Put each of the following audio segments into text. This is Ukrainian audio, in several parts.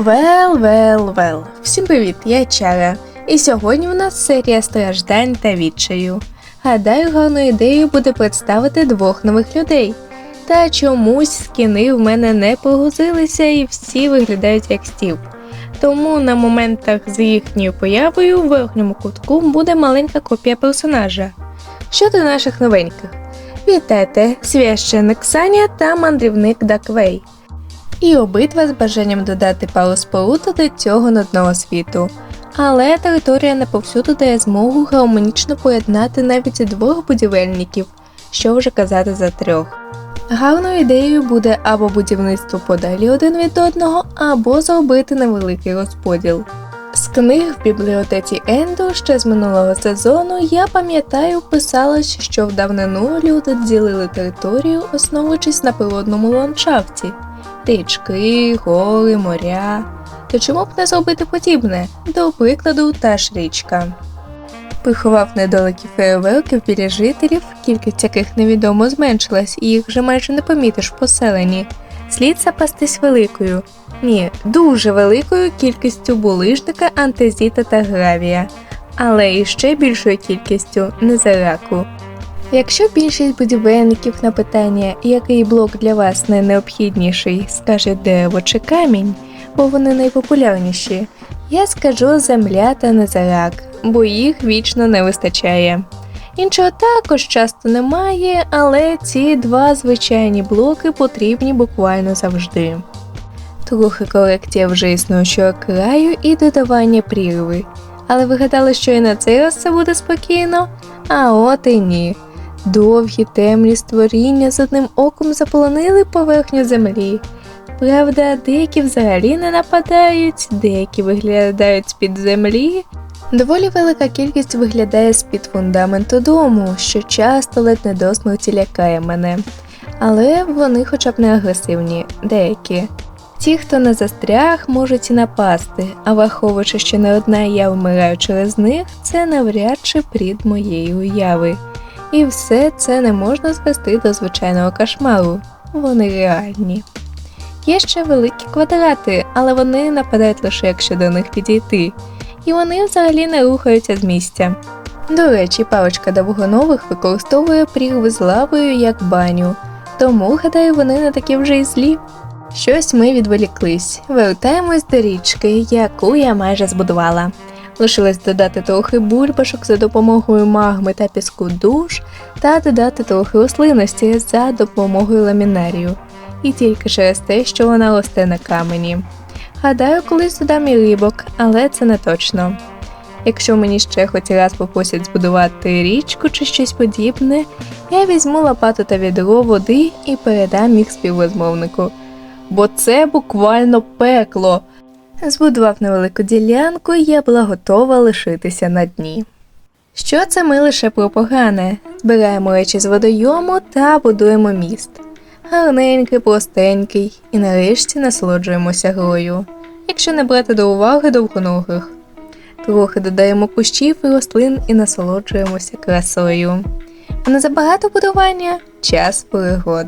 Вел, вел, вел. Всім привіт, я Чара. І сьогодні у нас серія страждань та відчаю. Гадаю, гарною ідеєю буде представити двох нових людей. Та чомусь скіни в мене не погрузилися і всі виглядають як стів. Тому на моментах з їхньою появою в верхньому кутку буде маленька копія персонажа. Щодо наших новеньких, вітайте, священник Саня та мандрівник Даквей. І обидва з бажанням додати пару споруд до цього нудного світу. Але територія не повсюду дає змогу гармонічно поєднати навіть двох будівельників, що вже казати за трьох. Гарною ідеєю буде або будівництво подалі один від одного, або зробити невеликий розподіл. З книг в бібліотеці Енду ще з минулого сезону я пам'ятаю, писалось, що в давнину люди ділили територію, основуючись на природному ландшафті річки, гори, моря. То чому б не зробити подібне? До прикладу, та ж річка. Приховав недалекі фейерверки біля жителів, кількість яких невідомо зменшилась, і їх вже майже не помітиш в поселенні. Слід запастись великою, ні, дуже великою кількістю булижника, антезіта та гравія, але і ще більшою кількістю незараку. Якщо більшість будівельників на питання, який блок для вас найнеобхідніший, скаже дерево чи камінь, бо вони найпопулярніші, я скажу земля та незарак, бо їх вічно не вистачає. Іншого також часто немає, але ці два звичайні блоки потрібні буквально завжди. Трохи корекція вже існуючого краю і додавання прірви. Але ви гадали, що і на цей раз це буде спокійно? А от і ні. Довгі темні створіння з одним оком заполонили поверхню землі. Правда, деякі взагалі не нападають, деякі виглядають з-під землі. Доволі велика кількість виглядає з-під фундаменту дому, що часто ледь не до смерті лякає мене. Але вони хоча б не агресивні, деякі. Ті, хто не застряг, можуть і напасти, а враховуючи, що не одна я вмираю через них, це навряд чи плід моєї уяви. І все це не можна звести до звичайного кошмару. Вони реальні. Є ще великі квадрати, але вони нападають лише якщо до них підійти, і вони взагалі не рухаються з місця. До речі, паличка довгонових використовує прірви з лавою як баню, тому, гадаю, вони не такі вже й злі. Щось ми відволіклись. Вертаємось до річки, яку я майже збудувала. Лишилось додати трохи бульбашок за допомогою магми та піску душ, та додати трохи рослинності за допомогою ламінарію. І тільки через те, що вона росте на камені. Гадаю, колись додам і рибок, але це не точно. Якщо мені ще хоч раз попросять збудувати річку чи щось подібне, я візьму лопату та відро води і передам їх співрозмовнику. Бо це буквально пекло. Збудував невелику ділянку, і я була готова лишитися на дні. Що це ми лише про погане? Збираємо речі з водойому та будуємо міст. Гарненький, простенький, і нарешті насолоджуємося грою, якщо не брати до уваги довгоногих. Трохи додаємо кущів і рослин і насолоджуємося красою. А не забагато будування час пригод.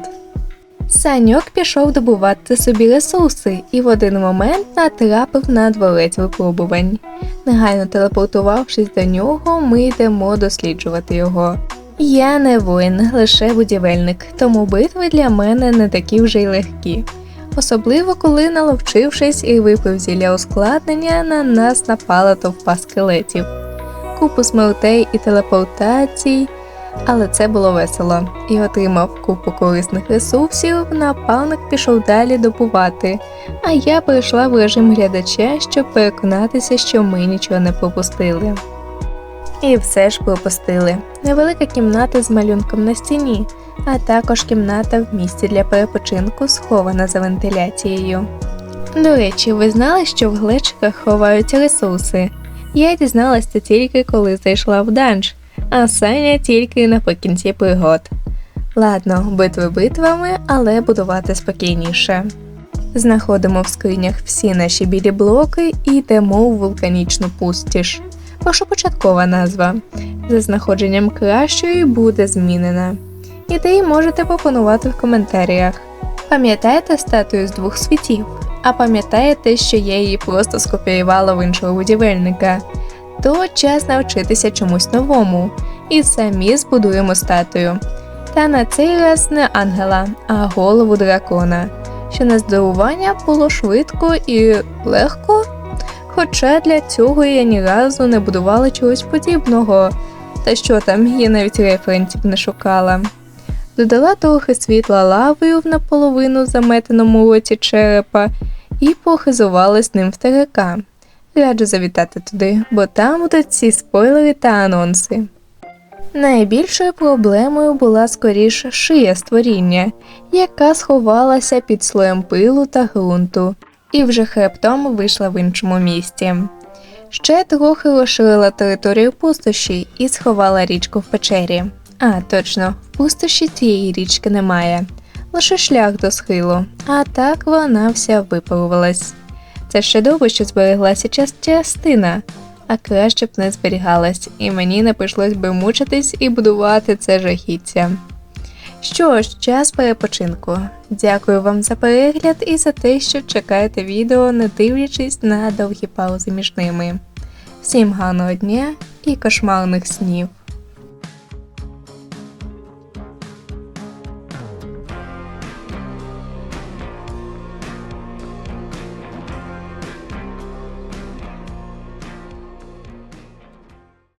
Саньок пішов добувати собі ресурси і в один момент натрапив на дворець випробувань. Негайно телепортувавшись до нього, ми йдемо досліджувати його. Я не воїн, лише будівельник, тому битви для мене не такі вже й легкі. Особливо коли, наловчившись і випив зілля ускладнення, на нас напала товпа скелетів. Купу смертей і телепортацій. Але це було весело і отримав купу корисних ресурсів. Напалник пішов далі добувати, а я перейшла в режим глядача, щоб переконатися, що ми нічого не пропустили. І все ж пропустили. Невелика кімната з малюнком на стіні, а також кімната в місці для перепочинку, схована за вентиляцією. До речі, ви знали, що в глечиках ховаються ресурси? Я дізналася тільки коли зайшла в данж а Саня тільки наприкінці пригод. Ладно, битви битвами, але будувати спокійніше. Знаходимо в скринях всі наші білі блоки і йдемо у вулканічну пустіш. Першопочаткова назва. За знаходженням кращої буде змінена. Ідеї можете пропонувати в коментарях. Пам'ятаєте статую з двох світів? А пам'ятаєте, що я її просто скопіювала в іншого будівельника? То час навчитися чомусь новому і самі збудуємо статую. Та на цей раз не ангела, а голову дракона, що на здивування було швидко і легко. Хоча для цього я ні разу не будувала чогось подібного. Та що там, я навіть референсів не шукала. Додала трохи світла лавою в наполовину заметеному оці черепа і похизувалась ним в ТРК. Раджу завітати туди, бо там будуть всі спойлери та анонси. Найбільшою проблемою була скоріше шия створіння, яка сховалася під слоєм пилу та ґрунту, і вже хребтом вийшла в іншому місці. Ще трохи розширила територію пустощі і сховала річку в печері. А, точно, в пустощі цієї річки немає, лише шлях до схилу, а так вона вся випарувалась. Це ще добре, що збереглася час- частина, а краще б не зберігалась, і мені не прийшлось би мучитись і будувати це жахіття. Що ж, час перепочинку. Дякую вам за перегляд і за те, що чекаєте відео, не дивлячись на довгі паузи між ними. Всім гарного дня і кошмарних снів!